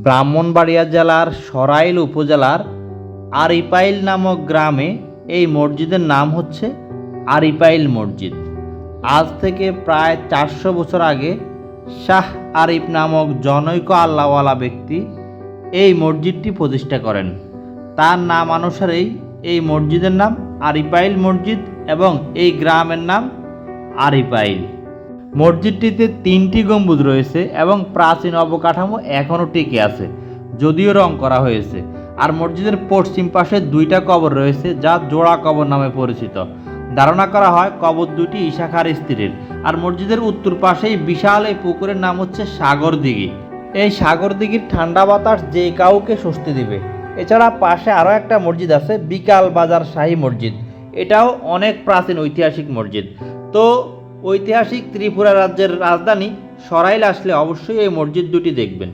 ব্রাহ্মণবাড়িয়া জেলার সরাইল উপজেলার আরিপাইল নামক গ্রামে এই মসজিদের নাম হচ্ছে আরিপাইল মসজিদ। আজ থেকে প্রায় চারশো বছর আগে শাহ আরিফ নামক জনৈক আল্লাহওয়ালা ব্যক্তি এই মসজিদটি প্রতিষ্ঠা করেন। তার নাম অনুসারেই এই মসজিদের নাম আরিপাইল মসজিদ এবং এই গ্রামের নাম আরিপাইল। মসজিদটিতে তিনটি গম্বুজ রয়েছে এবং প্রাচীন অবকাঠামো এখনও টিকে আছে, যদিও রং করা হয়েছে। আর মসজিদের পশ্চিম পাশে দুইটা কবর রয়েছে, যা জোড়া কবর নামে পরিচিত। ধারণা করা হয়, কবর দুটি ইশাখার স্ত্রীর। আর মসজিদের উত্তর পাশেই বিশাল এই পুকুরের নাম হচ্ছে সাগর দিঘি। এই সাগর দিঘির ঠান্ডা বাতাস যে কাউকে স্বস্তি দিবে। এছাড়া পাশে আরও একটা মসজিদ আছে, বিকাল বাজার শাহী মসজিদ। এটাও অনেক প্রাচীন ঐতিহাসিক মসজিদ। তো ঐতিহাসিক ত্রিপুরা রাজ্যের রাজধানী সরাইল আসলে অবশ্যই এই মসজিদ দুটি দেখবেন।